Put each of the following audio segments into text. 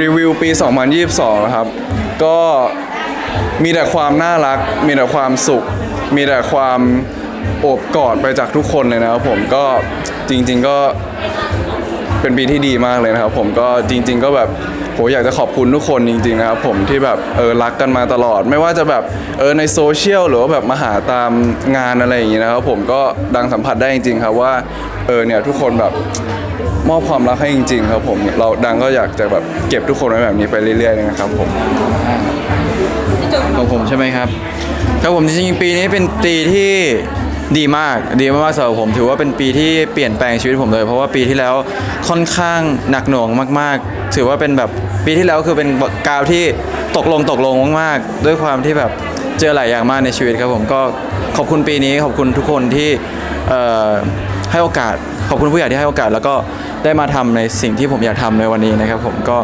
รีวิวปี 2022 นะครับ ก็มีแต่ความน่ารัก มีแต่ความสุข มีแต่ความโอบกอดไปจากทุกคนเลยนะครับผมก็จริง ๆก็เป็นปีที่ดีมากเลยนะครับผมก็จริง ๆ ก็แบบ โหอยากจะขอบคุณทุกคนจริงๆนะครับผมที่แบบเออรักกันมาตลอด ไม่ว่าจะแบบเออในโซเชียลหรือว่าแบบมาหาตามงานอะไรอย่างงี้นะครับผมก็ดังสัมผัสได้จริง ๆ ครับว่าเออเนี่ยทุกคนแบบมอบความรักให้จริง ๆ ครับผมเราดังก็อยากจะแบบเก็บทุกคนไว้แบบนี้ไปเรื่อยๆนะครับผมของผมใช่ไหมครับครับผมจริงๆปีนี้เป็นปีที่ ดีมากดีมากๆสำหรับผมถือว่าเป็นปีที่เปลี่ยนแปลงชีวิตผมเลย เพราะว่าปีที่แล้วค่อนข้างหนักหน่วงมาก ๆ ถือว่าเป็นแบบปีที่แล้วคือเป็นกาวที่ตกลงตกลงมากๆ ด้วยความที่แบบเจอหลายอย่างมากในชีวิตครับผมก็ขอบคุณปีนี้ขอบคุณทุกคนที่เอ่อให้โอกาส ขอบคุณผู้ใหญ่ที่ให้โอกาส แล้วก็ได้มาทำในสิ่งที่ผมอยากทำในวันนี้นะครับผมก็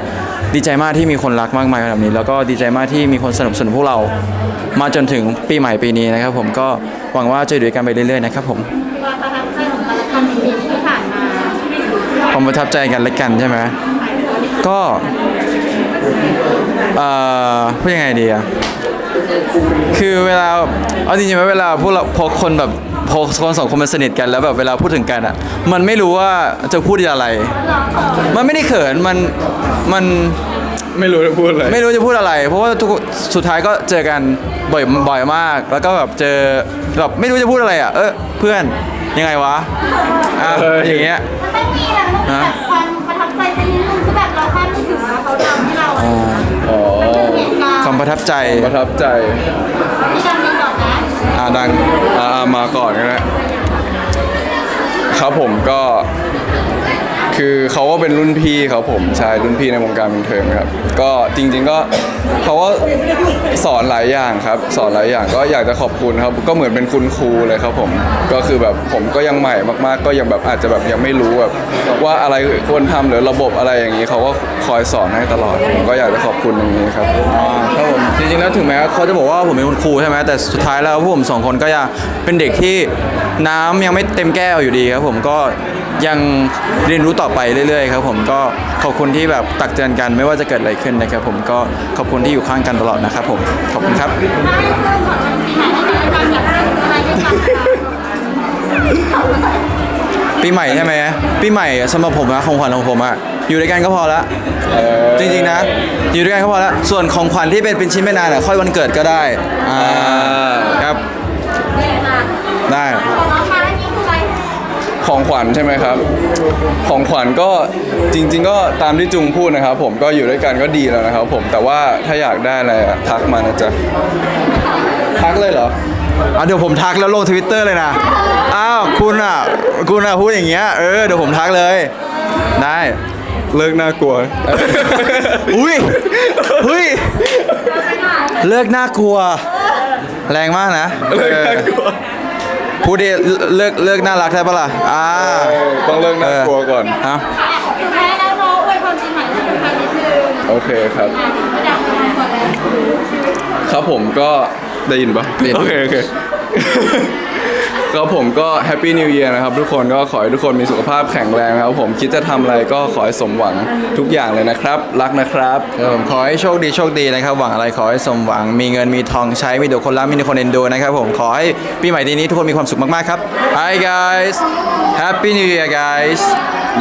ดีใจมากที่มีคนรักมากมายขนาดนี้ แล้วก็ดีใจมากที่มีคนสนับสนุนพวกเรา มาจนถึงปีใหม่ปีนี้นะครับ ผมก็หวังว่าจะอยู่ด้วยกันไปเรื่อยๆนะครับผมความประทับใจของแต่ละคนในปีที่ผ่านมาความประทับใจกันและกันใช่ไหมก็เอ่อพูดยังไงดีอะคือเวลาเอาจริงๆไหมเวลาพวกเราพอคนแบบ พอคนสองคนมันสนิทกันแล้วแบบเวลาพูดถึงกันอะมันไม่รู้ว่าจะพูดอะไร มันไม่ได้เขินมันมันไม่รู้จะพูดอะไรไม่รู้จะพูดอะไร เพราะว่าทุกสุดท้ายก็เจอกันบ่อยบ่อยมาก แล้วก็แบบเจอแบบไม่รู้จะพูดอะไรอะเออเพื่อนยังไงวะอะเออออย่างเงี้ยมันต้องมีแหละมันต้องมีแบบความประทับใจสักนิดนึงคือแบบเราคาดไม่ถึงว่าเขาทำให้เราอ๋ออ๋อเหตุการความณ์ประทับใจประทับใจที่ดังนี้ก่อนนะอ่าดังอ่ามาก่อนก็ได้ครับผมก็คือเขาก็เป็นรุ่นพี่ครับผมใช่รุ่นพี่ในวงการบันเทิงครับ ก็จริง ๆก็เขาก็สอนหลายอย่างครับ สอนหลายอย่างก็อยากจะขอบคุณครับ ก็เหมือนเป็นคุณครูเลยครับผม ก็คือแบบผมก็ยังใหม่มากๆ ก็ยังแบบอาจจะแบบยังไม่รู้แบบว่าอะไรควรทำหรือระบบอะไรอย่างนี้เขาก็คอยสอนให้ตลอดผมก็อยากจะขอบคุณตรงนี้ครับ แล้วถึงแม้เขาจะบอกว่าผมเป็นคุณครูใช่ไหมแต่สุดท้ายแล้วพวกผมสองคนก็ยังเป็นเด็กที่น้ำยังไม่เต็มแก้วอยู่ดีครับผมก็ยังเรียนรู้ต่อไปเรื่อยๆครับผมก็ขอบคุณที่แบบตักเตือนกันไม่ว่าจะเกิดอะไรขึ้นนะครับผมก็ขอบคุณที่อยู่ข้างกันตลอดนะครับผมขอบคุณครับปีให้ได้กันอยากได้อะไรได้กันคะปีใหม่ใช่ไหมปีใหม่สำหรับผมนะของขวัญของผมอะ อยู่ด้วยกันก็พอละเออจริงๆนะ อยู่ด้วยกันก็พอละส่วนของขวัญที่เป็นเป็นชิ้นเป็นอันอะค่อยวันเกิดก็ได้อ่าครับได้ของน้องมาแล้วนี่คืออะไรของขวัญใช่ไหมครับ ของขวัญก็จริง ๆ ก็ตามที่จุงพูดนะครับ ผมก็อยู่ด้วยกันก็ดีแล้วนะครับ ผมแต่ว่าถ้าอยากได้อะไรอะทักมานะจ๊ะทักเลยเหรออะเดี๋ยวผมทักแล้วลงทวิตเตอร์เลยนะ อ้าว คุณอะ คุณอะพูดอย่างเงี้ย เออ เดี๋ยวผมทักเลย ได้ เลิกน่ากลัว อุ้ยเฮ้ยเลิกน่ากลัว แรงมากนะเลิกน่ากลัวเออพูดดิเลิกเลิกน่ารักได้ปะล่ะอ่าเออต้องเลิกน่ากลัวก่อนฮะสุดท้ายแล้วน้องอวยพรปีใหม่ให้ทุกท่านนิดนึงโอเคครับไม่อยากอวยพรก่อนเลยครับผมก็ได้ยินปะได้ยินโอเคโอเค ครับผมก็แฮปปี้นิว e ย r นะครับทุกคนก็ขอให้ทุกคนมีสุขภาพแข็งแรงนะครับผมคิดจะทำอะไรก็ขอให้สมหวังทุกอย่างเลยนะครับ รักนะครับเออขอให้โชคดีโชคดีนะครับ หวังอะไรขอให้สมหวัง มีเงินมีทองใช้ มีเดี๋ยวคนรักมีคนเอ็นดูนะครับผม ขอให้ปีใหม่ปีนี้ทุกคนมีความสุขมาก ๆ ครับ Hi guys Happy New Year guys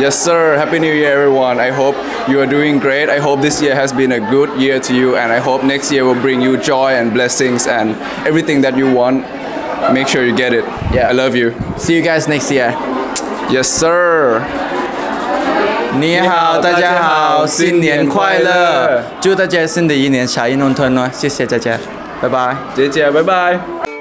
Yes, sir. Happy New Year, everyone. I hope you are doing great. I hope this year has been a good year to you, and I hope next year will bring you joy and blessings and everything that you want. Make sure you get it. Yeah. I love you. See you guys next year Yes, sir. 你好，大家好，新年快乐！祝大家新的一年财运亨通哦！谢谢大家，拜拜。姐姐，拜拜。